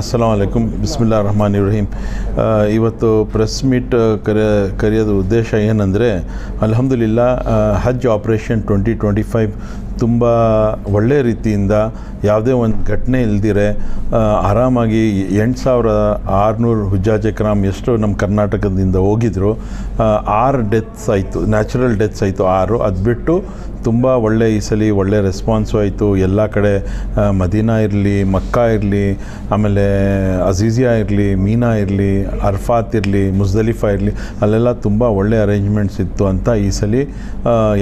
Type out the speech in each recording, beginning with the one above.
ಅಸ್ಸಲಾಂ ಅಲೈಕುಮ್ ಬಿಸ್ಮಿಲ್ಲಾ ರಹಮಾನ್ ಇಬ್ರಾಹಿಂ ಇವತ್ತು press meet ಕರೆ, ಕರೆಯೋದು ಉದ್ದೇಶ ಏನಂದರೆ, ಅಲ್ಹಮ್ದುಲಿಲ್ಲ ಹಜ್ ಆಪ್ರೇಷನ್ ಟ್ವೆಂಟಿ ಟ್ವೆಂಟಿ ಫೈವ್ ತುಂಬ ಒಳ್ಳೆ ರೀತಿಯಿಂದ ಯಾವುದೇ ಒಂದು ಘಟನೆ ಇಲ್ದಿರೆ ಆರಾಮಾಗಿ ಎಂಟು ಸಾವಿರ ಆರುನೂರು ಹುಜ್ಜಾಜೆ ಕ್ರಾಮ್ ಎಷ್ಟು ನಮ್ಮ ಕರ್ನಾಟಕದಿಂದ ಹೋಗಿದ್ರು. ಆರು ಡೆತ್ಸ್ ಆಯಿತು ನ್ಯಾಚುರಲ್ ಡೆತ್ಸ್ ಆಯಿತು ಆರು. ಅದು ಬಿಟ್ಟು ತುಂಬ ಒಳ್ಳೆ ಈ ಸಲ ಒಳ್ಳೆ ರೆಸ್ಪಾನ್ಸು ಆಯಿತು. ಎಲ್ಲ ಕಡೆ ಮದೀನಾ ಇರಲಿ, ಮಕ್ಕಾ ಇರಲಿ, ಆಮೇಲೆ ಅಜೀಜಿಯಾ ಇರಲಿ, ಮೀನಾ ಇರಲಿ, ಅರ್ಫಾತ್ ಇರಲಿ, ಮುಜ್ದಲಿಫಾ ಇರಲಿ, ಅಲ್ಲೆಲ್ಲ ತುಂಬ ಒಳ್ಳೆ ಅರೇಂಜ್ಮೆಂಟ್ಸ್ ಇತ್ತು ಅಂತ ಈ ಸಲ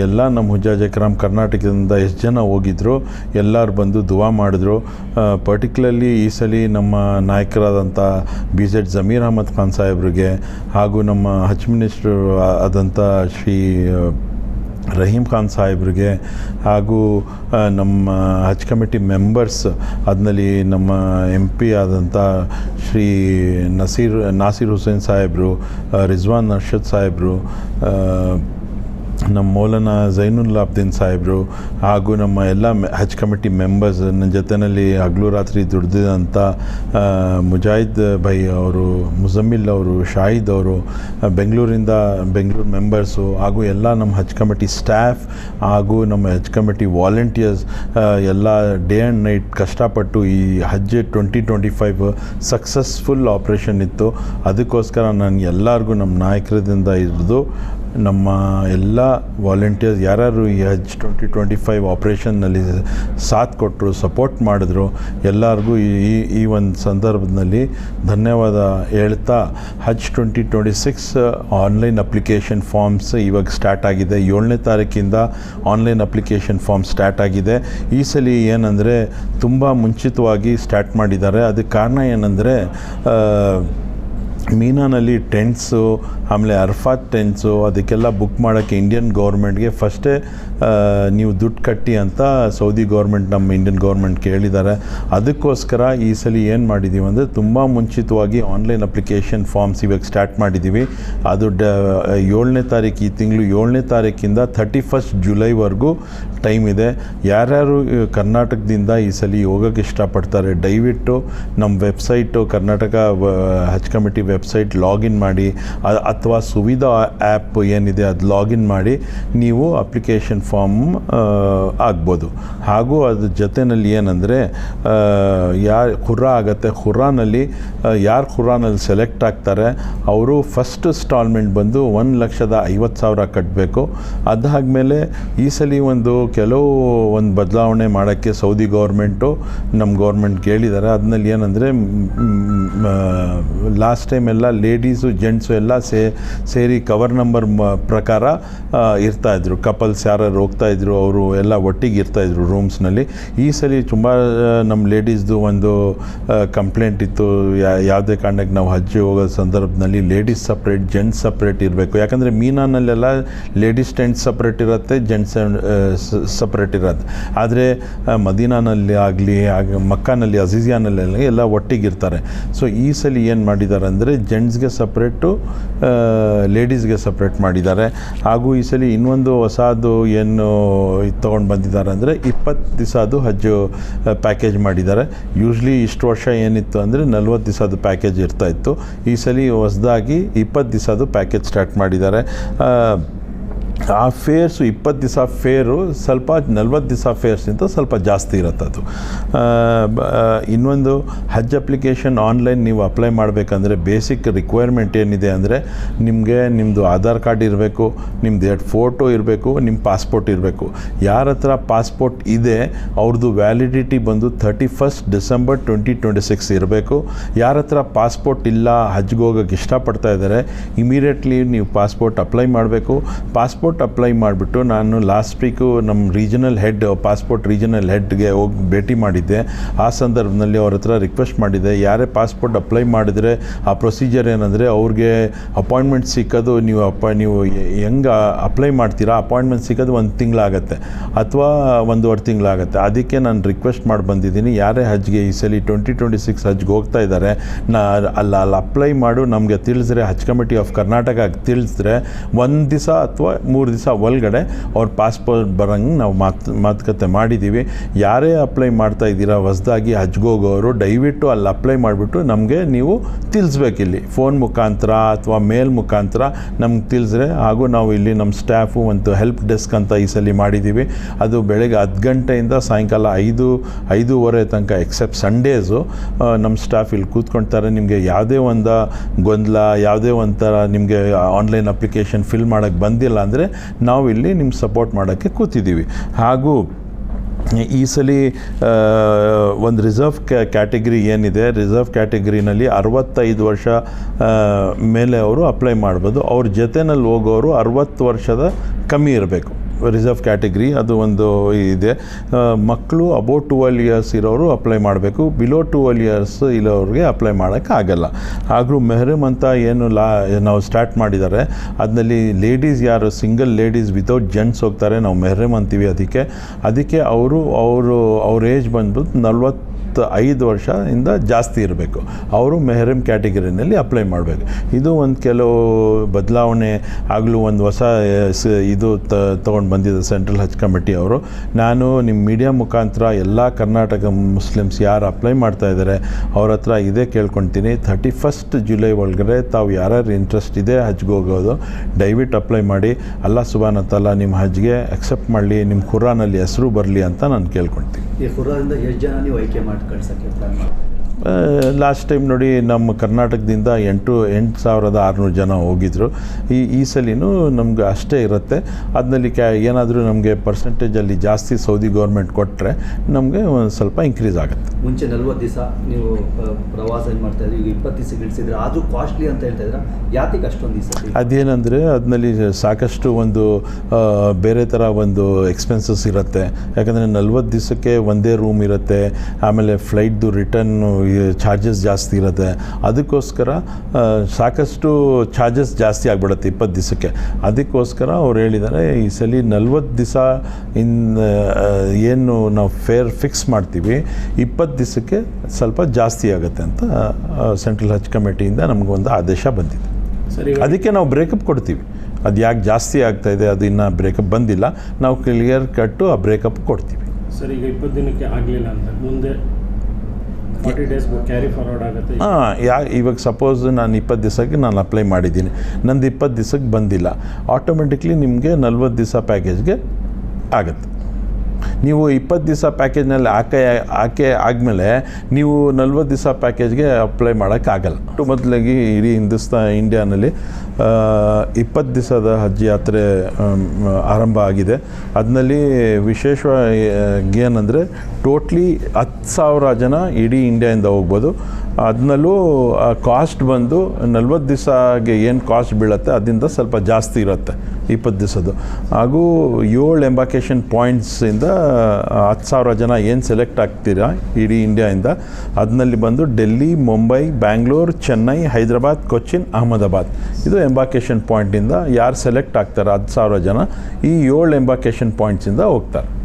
ಎಲ್ಲ ನಮ್ಮ ಹುಜ್ಜಾಜ್ ಎಕ್ರಾಮ್ ಕರ್ನಾಟಕದಿಂದ ಎಷ್ಟು ಜನ ಹೋಗಿದ್ರು, ಎಲ್ಲರೂ ಬಂದು ದುವಾ ಮಾಡಿದ್ರು. ಪರ್ಟಿಕ್ಯುಲರ್ಲಿ ಈ ಸಲ ನಮ್ಮ ನಾಯಕರಾದಂಥ ಬಿ ಜೆಡ್ ಜಮೀರ್ ಅಹಮದ್ ಖಾನ್ ಸಾಹೇಬ್ರಿಗೆ ಹಾಗೂ ನಮ್ಮ ಹಜ್ ಮಿನಿಸ್ಟ್ರು ಆದಂಥ ಶ್ರೀ ರಹೀಂ ಖಾನ್ ಸಾಹೇಬ್ರಿಗೆ ಹಾಗೂ ನಮ್ಮ ಹಜ್ ಕಮಿಟಿ ಮೆಂಬರ್ಸ್ ಅದರಲ್ಲಿ ನಮ್ಮ ಎಂ ಪಿ ಆದಂಥ ಶ್ರೀ ನಸೀರ್, ನಾಸೀರ್ ಹುಸೇನ್ ಸಾಹೇಬರು ರಿಜ್ವಾನ್ ಅರ್ಷದ್ ಸಾಹೇಬರು ನಮ್ಮ ಮೌಲಾನ ಜೈನುಲ್ ಅಬ್ದೀನ್ ಸಾಹೇಬರು ಹಾಗೂ ನಮ್ಮ ಎಲ್ಲ ಹಜ್ ಕಮಿಟಿ ಮೆಂಬರ್ಸ್ ನನ್ನ ಜೊತೆಯಲ್ಲಿ ಹಗಲು ರಾತ್ರಿ ದುಡ್ದಿದಂಥ ಮುಜಾಹಿದ್ ಭೈ ಅವರು, ಮುಜಮ್ಮಿಲ್ ಅವರು, ಶಾಹಿದ್ ಅವರು, ಬೆಂಗಳೂರಿಂದ ಬೆಂಗಳೂರು ಮೆಂಬರ್ಸು ಹಾಗೂ ಎಲ್ಲ ನಮ್ಮ ಹಜ್ ಕಮಿಟಿ ಸ್ಟಾಫ್ ಹಾಗೂ ನಮ್ಮ ಹಜ್ ಕಮಿಟಿ ವಾಲಂಟಿಯರ್ಸ್ ಎಲ್ಲ ಡೇ ಆ್ಯಂಡ್ ನೈಟ್ ಕಷ್ಟಪಟ್ಟು ಈ ಹಜ್ twenty twenty five successful operation ಇತ್ತು. ಅದಕ್ಕೋಸ್ಕರ ನಾನು ಎಲ್ಲರಿಗೂ ನಮ್ಮ ನಾಯಕರದಿಂದ ಹಿಡಿದು ನಮ್ಮ ಎಲ್ಲ ವಾಲಂಟಿಯರ್ಸ್ ಯಾರ್ಯಾರು ಈ ಹಜ್ ಟ್ವೆಂಟಿ ಟ್ವೆಂಟಿ ಫೈವ್ ಆಪ್ರೇಷನ್ನಲ್ಲಿ ಸಾಥ್ ಕೊಟ್ಟರು ಸಪೋರ್ಟ್ ಮಾಡಿದ್ರು, ಎಲ್ಲರಿಗೂ ಈ ಈ ಒಂದು ಸಂದರ್ಭದಲ್ಲಿ ಧನ್ಯವಾದ ಹೇಳ್ತಾ ಹಜ್ twenty twenty six online application forms ಇವಾಗ ಸ್ಟಾರ್ಟ್ ಆಗಿದೆ. ಏಳನೇ ತಾರೀಕಿಂದ ಆನ್ಲೈನ್ ಅಪ್ಲಿಕೇಶನ್ ಫಾರ್ಮ್ ಸ್ಟಾರ್ಟ್ ಆಗಿದೆ. ಈ ಸಲ ಏನಂದರೆ ತುಂಬ ಮುಂಚಿತವಾಗಿ ಸ್ಟಾರ್ಟ್ ಮಾಡಿದ್ದಾರೆ. ಅದಕ್ಕೆ ಕಾರಣ ಏನಂದರೆ ಮೀನಾನಲ್ಲಿ ಟೆಂಟ್ಸು, ಆಮೇಲೆ ಅರ್ಫಾತ್ ಟೆಂಟ್ಸು, ಅದಕ್ಕೆಲ್ಲ ಬುಕ್ ಮಾಡೋಕ್ಕೆ ಇಂಡಿಯನ್ ಗೌರ್ಮೆಂಟ್ಗೆ ಫಸ್ಟೇ ನೀವು ದುಡ್ಡು ಕಟ್ಟಿ ಅಂತ ಸೌದಿ ಗೌರ್ಮೆಂಟ್ ನಮ್ಮ ಇಂಡಿಯನ್ ಗೌರ್ಮೆಂಟ್ ಕೇಳಿದ್ದಾರೆ. ಅದಕ್ಕೋಸ್ಕರ ಈ ಸಲ ಏನು ಮಾಡಿದ್ದೀವಿ ಅಂದರೆ ತುಂಬ ಮುಂಚಿತವಾಗಿ ಆನ್ಲೈನ್ ಅಪ್ಲಿಕೇಶನ್ ಫಾರ್ಮ್ಸ್ ಇವಾಗ ಸ್ಟಾರ್ಟ್ ಮಾಡಿದ್ದೀವಿ ಅದು ಡ, ಏಳನೇ ತಾರೀಕು ಈ ತಿಂಗಳು ಏಳನೇ ತಾರೀಕಿಂದ ಥರ್ಟಿ ಫಸ್ಟ್ ಜುಲೈವರೆಗೂ ಟೈಮ್ ಇದೆ. ಯಾರ್ಯಾರು ಕರ್ನಾಟಕದಿಂದ ಈ ಸಲ ಹೋಗೋಕ್ಕೆ ಇಷ್ಟಪಡ್ತಾರೆ, ದಯವಿಟ್ಟು ನಮ್ಮ ವೆಬ್ಸೈಟು ಕರ್ನಾಟಕ ಹಜ್ ಕಮಿಟಿ ವೆಬ್ಸೈಟ್ ಲಾಗಿನ್ ಮಾಡಿ ಅಥವಾ ಸುವಿಧಾ ಆ್ಯಪ್ ಏನಿದೆ ಅದು ಲಾಗಿನ್ ಮಾಡಿ ನೀವು ಅಪ್ಲಿಕೇಶನ್ ಫಾರ್ಮ್ ಆಗ್ಬೋದು. ಹಾಗೂ ಅದ್ರ ಜೊತೆಯಲ್ಲಿ ಏನಂದರೆ ಯಾರು ಖುರಾ ಆಗುತ್ತೆ ಖುರಾನಲ್ಲಿ ಯಾರು ಖುರಾನಲ್ಲಿ ಸೆಲೆಕ್ಟ್ ಆಗ್ತಾರೆ, ಅವರು ಫಸ್ಟ್ ಇನ್ಸ್ಟಾಲ್ಮೆಂಟ್ ಬಂದು ಒಂದು ಲಕ್ಷದ ಐವತ್ತು ಸಾವಿರ ಕಟ್ಟಬೇಕು ಅದಾದಮೇಲೆ ಈ ಸಲ ಒಂದು ಕೆಲವು ಒಂದು ಬದಲಾವಣೆ ಮಾಡೋಕ್ಕೆ ಸೌದಿ ಗೌರ್ಮೆಂಟು ನಮ್ಮ ಗೌರ್ಮೆಂಟ್ ಕೇಳಿದ್ದಾರೆ ಅದ್ರಲ್ಲಿ ಏನಂದರೆ ಲಾಸ್ಟ್ ಟೈಮ್ ಎಲ್ಲ ಲೇಡೀಸು ಜೆಂಟ್ಸು ಎಲ್ಲ ಸೇ, ಸೇರಿ ಕವರ್ ನಂಬರ್ ಮ, ಪ್ರಕಾರ ಇರ್ತಾಯಿದ್ರು ಕಪಲ್ಸ್ ಯಾರು ಹೋಗ್ತಾಯಿದ್ರು ಅವರು ಎಲ್ಲ ಒಟ್ಟಿಗೆ ಇರ್ತಾಯಿದ್ರು ರೂಮ್ಸ್ನಲ್ಲಿ ಈ ಸಲ ತುಂಬ ನಮ್ಮ ಲೇಡೀಸ್ದು ಒಂದು ಕಂಪ್ಲೇಂಟ್ ಇತ್ತು. ಯಾವುದೇ ಕಾರಣಕ್ಕೆ ನಾವು ಹಜ್ಜಿ ಹೋಗೋ ಸಂದರ್ಭದಲ್ಲಿ ಲೇಡೀಸ್ ಸಪ್ರೇಟ್ ಜೆಂಟ್ಸ್ ಸಪ್ರೇಟ್ ಇರಬೇಕು. ಯಾಕಂದರೆ ಮೀನಾನಲ್ಲೆಲ್ಲ ಲೇಡೀಸ್ ಟೆಂಟ್ ಸಪ್ರೇಟ್ ಇರುತ್ತೆ ಜೆಂಟ್ಸ್ ಸಪ್ರೇಟ್ ಇರುತ್ತೆ. ಆದರೆ ಮದೀನಾನಲ್ಲಿ ಆಗಲಿ ಆಗ ಮಕ್ಕಾನಲ್ಲಿ, ಅಜೀಜಿಯಾನಲ್ಲೆಲ್ಲ ಎಲ್ಲ ಒಟ್ಟಿಗಿರ್ತಾರೆ ಸೊ ಈ ಸಲ ಏನು ಮಾಡಿದ್ದಾರೆ ಅಂದರೆ ಜೆಂಟ್ಸ್ಗೆ ಸಪ್ರೇಟು ಲೇಡೀಸ್ಗೆ ಸಪ್ರೇಟ್ ಮಾಡಿದ್ದಾರೆ. ಹಾಗೂ ಈ ಸಲ ಇನ್ನೊಂದು ಹೊಸದು ಏನು ತೊಗೊಂಡು ಬಂದಿದ್ದಾರೆ ಅಂದರೆ ಇಪ್ಪತ್ತು ದಿವಸದು ಹಜ್ಜು ಪ್ಯಾಕೇಜ್ ಮಾಡಿದ್ದಾರೆ. ಯೂಶ್ಲಿ ಇಷ್ಟು ವರ್ಷ ಏನಿತ್ತು ಅಂದರೆ ನಲ್ವತ್ತು ದಿವಸದ ಪ್ಯಾಕೇಜ್ ಇರ್ತಾಯಿತ್ತು ಈ ಸಲ ಹೊಸದಾಗಿ ಇಪ್ಪತ್ತು ದಿವಸದ್ದು ಪ್ಯಾಕೇಜ್ ಸ್ಟಾರ್ಟ್ ಮಾಡಿದ್ದಾರೆ. ಆ, ಫೇರ್ಸು ಇಪ್ಪತ್ತು ದಿವಸ ಫೇರು ಸ್ವಲ್ಪ ನಲ್ವತ್ತು ದಿವಸ ಫೇರ್ಸ್ಗಿಂತ ಸ್ವಲ್ಪ ಜಾಸ್ತಿ ಇರುತ್ತೆ ಅದು. ಇನ್ನೊಂದು ಹಜ್ ಅಪ್ಲಿಕೇಶನ್ ಆನ್ಲೈನ್ ನೀವು ಅಪ್ಲೈ ಮಾಡಬೇಕಂದ್ರೆ ಬೇಸಿಕ್ ರಿಕ್ವೈರ್ಮೆಂಟ್ ಏನಿದೆ ಅಂದರೆ ನಿಮಗೆ ನಿಮ್ಮದು ಆಧಾರ್ ಕಾರ್ಡ್ ಇರಬೇಕು ನಿಮ್ಮದು ಎರಡು ಫೋಟೋ ಇರಬೇಕು ನಿಮ್ಮ ಪಾಸ್ಪೋರ್ಟ್ ಇರಬೇಕು. ಯಾರ ಹತ್ರ ಪಾಸ್ಪೋರ್ಟ್ ಇದೆ ಅವ್ರದ್ದು ವ್ಯಾಲಿಡಿಟಿ ಬಂದು thirty first December twenty twenty six ಇರಬೇಕು. ಯಾರ ಹತ್ರ ಪಾಸ್ಪೋರ್ಟ್ ಇಲ್ಲ ಹಜ್ಗೆ ಹೋಗೋಕ್ಕೆ ಇಷ್ಟಪಡ್ತಾ ಇದ್ದಾರೆ ಇಮಿಡಿಯೇಟ್ಲಿ ನೀವು ಪಾಸ್ಪೋರ್ಟ್ ಅಪ್ಲೈ ಮಾಡಬೇಕು. ಪಾಸ್ಪೋರ್ಟ್ ಅಪ್ಲೈ ಮಾಡಿಬಿಟ್ಟು ನಾನು ಲಾಸ್ಟ್ ವೀಕು ನಮ್ಮ ರೀಜನಲ್ ಹೆಡ್ ಪಾಸ್ಪೋರ್ಟ್ ರೀಜನಲ್ ಹೆಡ್ಗೆ ಹೋಗಿ ಭೇಟಿ ಮಾಡಿದ್ದೆ. ಆ ಸಂದರ್ಭದಲ್ಲಿ ಅವ್ರ ಹತ್ರ ರಿಕ್ವೆಸ್ಟ್ ಮಾಡಿದ್ದೆ ಯಾರೇ ಪಾಸ್ಪೋರ್ಟ್ ಅಪ್ಲೈ ಮಾಡಿದರೆ ಆ ಪ್ರೊಸೀಜರ್ ಏನಂದರೆ ಅವ್ರಿಗೆ ಅಪಾಯಿಂಟ್ಮೆಂಟ್ ಸಿಕ್ಕೋದು, ನೀವು ಅಪ ನೀವು ಹೆಂಗೆ ಅಪ್ಲೈ ಮಾಡ್ತೀರಾ ಅಪಾಯಿಂಟ್ಮೆಂಟ್ ಸಿಕ್ಕೋದು ಒಂದು ತಿಂಗಳಾಗತ್ತೆ. ಅಥವಾ ಒಂದೂವರೆ ತಿಂಗಳಾಗತ್ತೆ. ಅದಕ್ಕೆ ನಾನು ರಿಕ್ವೆಸ್ಟ್ ಮಾಡಿ ಬಂದಿದ್ದೀನಿ. ಯಾರೇ ಹಜ್ಗೆ ಈ ಸಲ ಟ್ವೆಂಟಿ ಟ್ವೆಂಟಿ ಸಿಕ್ಸ್ ಹಜ್ಗೆ ಹೋಗ್ತಾ ಇದ್ದಾರೆ ನಾ ಅಲ್ಲ ಅಲ್ಲಿ ಅಪ್ಲೈ ಮಾಡು, ನಮಗೆ ತಿಳಿಸಿದ್ರೆ ಹಜ್ ಕಮಿಟಿ ಆಫ್ ಕರ್ನಾಟಕ ತಿಳಿಸಿದ್ರೆ ಒಂದು ದಿವಸ ಅಥವಾ ಮೂರು ದಿವಸ ಒಳಗಡೆ ಅವ್ರ ಪಾಸ್ಪೋರ್ಟ್ ಬರೋಂಗೆ ನಾವು ಮಾತು, ಮಾತುಕತೆ ಮಾಡಿದ್ದೀವಿ ಯಾರೇ ಅಪ್ಲೈ ಮಾಡ್ತಾ ಇದ್ದೀರಾ, ಹೊಸದಾಗಿ ಹಜ್ಗೋಗೋರು ದಯವಿಟ್ಟು ಅಲ್ಲಿ ಅಪ್ಲೈ ಮಾಡಿಬಿಟ್ಟು ನಮಗೆ ನೀವು ತಿಳಿಸ್ಬೇಕು ಇಲ್ಲಿ. ಫೋನ್ ಮುಖಾಂತರ ಅಥವಾ ಮೇಲ್ ಮುಖಾಂತರ ನಮ್ಗೆ ತಿಳಿಸ್ರೆ, ಹಾಗೂ ನಾವು ಇಲ್ಲಿ ನಮ್ಮ ಸ್ಟಾಫು ಒಂದು ಹೆಲ್ಪ್ ಡೆಸ್ಕ್ ಅಂತ ಈ ಸಲ ಮಾಡಿದ್ದೀವಿ ಅದು ಬೆಳಗ್ಗೆ ಹತ್ತು ಗಂಟೆಯಿಂದ ಸಾಯಂಕಾಲ ಐದು, ಐದೂವರೆ ತನಕ ಎಕ್ಸೆಪ್ಟ್ ಸಂಡೇಸು ನಮ್ಮ ಸ್ಟಾಫ್ ಇಲ್ಲಿ ಕೂತ್ಕೊಳ್ತಾರೆ. ನಿಮಗೆ ಯಾವುದೇ ಒಂದು ಗೊಂದಲ, ಯಾವುದೇ ಒಂಥರ ನಿಮಗೆ ಆನ್ಲೈನ್ ಅಪ್ಲಿಕೇಶನ್ ಫಿಲ್ ಮಾಡೋಕ್ಕೆ ಬಂದಿಲ್ಲ ಅಂದರೆ ನಾವು ಇಲ್ಲಿ ನಿಮ್ಮ ಸಪೋರ್ಟ್ ಮಾಡೋಕ್ಕೆ ಕೂತಿದ್ದೀವಿ. ಹಾಗೂ ಈ ಸಲ ಒಂದು ರಿಸರ್ವ್ ಕ್ಯಾಟಗರಿ ಏನಿದೆ ರಿಸರ್ವ್ ಕ್ಯಾಟಗರಿನಲ್ಲಿ ಅರವತ್ತೈದು ವರ್ಷ ಮೇಲೆ ಅವರು ಅಪ್ಲೈ ಮಾಡ್ಬೋದು. ಅವ್ರ ಜೊತೆನಲ್ಲಿ ಹೋಗೋರು ಅರವತ್ತು ವರ್ಷದ ಕಮ್ಮಿ ಇರಬೇಕು. ರಿಸರ್ವ್ ಕ್ಯಾಟಗರಿ ಅದು ಒಂದು ಇದೆ. ಮಕ್ಕಳು ಅಬೌವ್ ಟುವೆಲ್ ಇಯರ್ಸ್ ಇರೋರು ಅಪ್ಲೈ ಮಾಡಬೇಕು. ಬಿಲೋ ಟುವೆಲ್ ಇಯರ್ಸ್ ಇರೋರಿಗೆ ಅಪ್ಲೈ ಮಾಡೋಕ್ಕೆ ಆಗಲ್ಲ. ಆದರೂ ಮೆಹರಮ್ ಅಂತ ಏನು ಲಾ, ನಾವು ಸ್ಟಾರ್ಟ್ ಮಾಡಿದ್ದಾರೆ ಅದರಲ್ಲಿ ಲೇಡೀಸ್ ಯಾರು ಸಿಂಗಲ್ ಲೇಡೀಸ್ ವಿತೌಟ್ ಜೆಂಟ್ಸ್ ಹೋಗ್ತಾರೆ, ನಾವು ಮೆಹರಮ್ ಅಂತೀವಿ ಅದಕ್ಕೆ. ಅದಕ್ಕೆ ಅವರು ಅವರು, ಅವ್ರ ಏಜ್ ಬಂದ್ಬಿಟ್ಟು ನಲ್ವತ್ತು ಐದು ವರ್ಷದಿಂದ ಜಾಸ್ತಿ ಇರಬೇಕು. ಅವರು ಮೆಹರಮ್ ಕ್ಯಾಟಗರಿನಲ್ಲಿ ಅಪ್ಲೈ ಮಾಡಬೇಕು. ಇದು ಒಂದು ಕೆಲವು ಬದಲಾವಣೆ ಆಗಲೂ ಒಂದು ಹೊಸ ಇದು ತೊಗೊಂಡು ಬಂದಿದೆ ಸೆಂಟ್ರಲ್ ಹಜ್ ಕಮಿಟಿ ಅವರು. ನಾನು ನಿಮ್ಮ ಮೀಡಿಯಾ ಮುಖಾಂತರ ಎಲ್ಲ ಕರ್ನಾಟಕ ಮುಸ್ಲಿಮ್ಸ್ ಯಾರು ಅಪ್ಲೈ ಮಾಡ್ತಾ ಇದ್ದಾರೆ ಅವ್ರ ಹತ್ರ ಇದೇ ಕೇಳ್ಕೊಳ್ತೀನಿ ಥರ್ಟಿ ಫಸ್ಟ್ ಜುಲೈ ಒಳಗಡೆ ತಾವು ಯಾರ್ಯಾರು ಇಂಟ್ರೆಸ್ಟ್ ಇದೆ ಹಜ್ಗೆ ಹೋಗೋದು, ದಯವಿಟ್ಟು ಅಪ್ಲೈ ಮಾಡಿ. ಅಲ್ಲ ಸುಬಾನ ತಲ್ಲ ನಿಮ್ಮ ಹಜ್ಗೆ ಅಕ್ಸೆಪ್ಟ್ ಮಾಡಲಿ ನಿಮ್ಮ ಖುರಾನಲ್ಲಿ ಹೆಸರು ಬರಲಿ ಅಂತ ನಾನು ಕೇಳ್ಕೊಳ್ತೀನಿ ಈ ಖುರಾನಿಂದ ಎಷ್ಟು ಜನ ನೀವು ಆಯ್ಕೆ ಮಾಡಿ. कर सके ಲಾಸ್ಟ್ ಟೈಮ್ ನೋಡಿ ನಮ್ಮ ಕರ್ನಾಟಕದಿಂದ ಎಂಟು ಎಂಟು ಸಾವಿರದ ಆರುನೂರು ಜನ ಹೋಗಿದ್ರು. ಈ ಈ ಸಲಿನೂ ನಮ್ಗೆ ಅಷ್ಟೇ ಇರುತ್ತೆ. ಅದರಲ್ಲಿ ಕ್ಯಾ ಏನಾದರೂ ನಮಗೆ ಪರ್ಸೆಂಟೇಜಲ್ಲಿ ಜಾಸ್ತಿ ಸೌದಿ ಗೌರ್ಮೆಂಟ್ ಕೊಟ್ಟರೆ ನಮಗೆ ಒಂದು ಸ್ವಲ್ಪ ಇನ್ಕ್ರೀಸ್ ಆಗುತ್ತೆ. ಮುಂಚೆ ನಲ್ವತ್ತು ದಿವಸ ನೀವು ಪ್ರವಾಸ ಏನು ಮಾಡ್ತಾ ಇದ್ರಿ? ಈಗ ಇಪ್ಪತ್ತು ದಿವಸ ಗಿಡಿಸಿದ್ರೆ ಅದು ಕಾಸ್ಟ್ಲಿ ಅಂತ ಹೇಳ್ತಾ ಇದ್ರೆ? ಯಾತಿಗೆ ಅಷ್ಟೊಂದು ದಿವಸ ಅದೇನೆಂದರೆ ಅದರಲ್ಲಿ ಸಾಕಷ್ಟು ಒಂದು ಬೇರೆ ಥರ ಒಂದು ಎಕ್ಸ್ಪೆನ್ಸಸ್ ಇರುತ್ತೆ. ಯಾಕಂದರೆ ನಲ್ವತ್ತು ದಿವಸಕ್ಕೆ ಒಂದೇ ರೂಮ್ ಇರುತ್ತೆ. ಆಮೇಲೆ ಫ್ಲೈಟ್ದು ರಿಟರ್ನ್ ಚಾರ್ಜಸ್ ಜಾಸ್ತಿ ಇರುತ್ತೆ. ಅದಕ್ಕೋಸ್ಕರ ಸಾಕಷ್ಟು ಚಾರ್ಜಸ್ ಜಾಸ್ತಿ ಆಗಿಬಿಡುತ್ತೆ ಇಪ್ಪತ್ತು ದಿವಸಕ್ಕೆ ಅದಕ್ಕೋಸ್ಕರ ಅವ್ರು ಹೇಳಿದ್ದಾರೆ ಈ ಸಲ ನಲ್ವತ್ತು ದಿವಸ ಇನ್ ಏನು ನಾವು ಫೇರ್ ಫಿಕ್ಸ್ ಮಾಡ್ತೀವಿ ಇಪ್ಪತ್ತು ದಿವಸಕ್ಕೆ ಸ್ವಲ್ಪ ಜಾಸ್ತಿ ಆಗುತ್ತೆ ಅಂತ ಸೆಂಟ್ರಲ್ ಹಜ್ ಕಮಿಟಿಯಿಂದ ಒಂದು ಆದೇಶ ಬಂದಿದೆ. ಸರಿ ಅದಕ್ಕೆ ನಾವು ಬ್ರೇಕಪ್ ಕೊಡ್ತೀವಿ. ಅದು ಯಾಕೆ ಜಾಸ್ತಿ ಆಗ್ತಾ ಇದೆ ಅದು ಇನ್ನೂ ಬ್ರೇಕಪ್ ಬಂದಿಲ್ಲ ನಾವು ಕ್ಲಿಯರ್ ಕಟ್ಟು ಆ ಬ್ರೇಕಪ್ ಕೊಡ್ತೀವಿ. ಸರ್ ಈಗ ಇಪ್ಪತ್ತು ದಿನಕ್ಕೆ ಆಗಲಿಲ್ಲ ಅಂತ. ಮುಂದೆ ಹಾಂ ಯಾ ಇವಾಗ ಸಪೋಸ್ ನಾನು ಇಪ್ಪತ್ತು ದಿವಸಕ್ಕೆ ನಾನು ಅಪ್ಲೈ ಮಾಡಿದ್ದೀನಿ. ನಂದು ಇಪ್ಪತ್ತು ದಿವಸಕ್ಕೆ ಬಂದಿಲ್ಲ. ಆಟೋಮೆಟಿಕ್ಲಿ ನಿಮಗೆ ನಲ್ವತ್ತು ದಿವಸ ಪ್ಯಾಕೇಜ್ಗೆ ಆಗುತ್ತೆ. ನೀವು ಇಪ್ಪತ್ತು ದಿವಸ ಪ್ಯಾಕೇಜ್ನಲ್ಲಿ ಆಕೆ ಆಕೆ ಆದಮೇಲೆ ನೀವು ನಲ್ವತ್ತು ದಿವಸ ಪ್ಯಾಕೇಜ್ಗೆ ಅಪ್ಲೈ ಮಾಡೋಕ್ಕಾಗಲ್ಲ. ಮೊದಲಾಗಿ ಇಡೀ ಹಿಂದೂಸ್ತಾ ಇಂಡಿಯಾನಲ್ಲಿ ಇಪ್ಪತ್ತು ದಿವಸದ ಹಜ್ ಯಾತ್ರೆ ಆರಂಭ ಆಗಿದೆ. ಅದರಲ್ಲಿ ವಿಶೇಷವಾಗಿ ಏನಂದರೆ ಟೋಟ್ಲಿ ಹತ್ತು ಸಾವಿರ ಜನ ಇಡೀ ಇಂಡಿಯಾದಿಂದ ಹೋಗ್ಬೋದು. ಅದನ್ನಲ್ಲೂ ಕಾಸ್ಟ್ ಬಂದು ನಲ್ವತ್ತು ದಿವಸಗೆ ಏನು ಕಾಸ್ಟ್ ಬೀಳುತ್ತೆ ಅದರಿಂದ ಸ್ವಲ್ಪ ಜಾಸ್ತಿ ಇರುತ್ತೆ ಇಪ್ಪತ್ತು ದಿವಸದ್ದು. ಹಾಗೂ ಏಳು ಎಂಬಾಕೇಶನ್ ಪಾಯಿಂಟ್ಸಿಂದ ಹತ್ತು ಸಾವಿರ ಜನ ಏನು ಸೆಲೆಕ್ಟ್ ಆಗ್ತೀರಾ ಇಡೀ ಇಂಡಿಯಾಯಿಂದ? ಅದರಲ್ಲಿ ಬಂದು ಡೆಲ್ಲಿ, ಮುಂಬೈ, ಬ್ಯಾಂಗ್ಳೂರು, ಚೆನ್ನೈ, ಹೈದರಾಬಾದ್, ಕೊಚ್ಚಿನ್, ಅಹಮದಾಬಾದ್. ಇದು ಎಂಬಾಕೇಶನ್ ಪಾಯಿಂಟಿಂದ ಯಾರು ಸೆಲೆಕ್ಟ್ ಆಗ್ತಾರೆ ಹತ್ತು ಸಾವಿರ ಜನ? ಈ ಏಳು ಎಂಬಾಕೇಶನ್ ಪಾಯಿಂಟ್ಸಿಂದ ಹೋಗ್ತಾರೆ.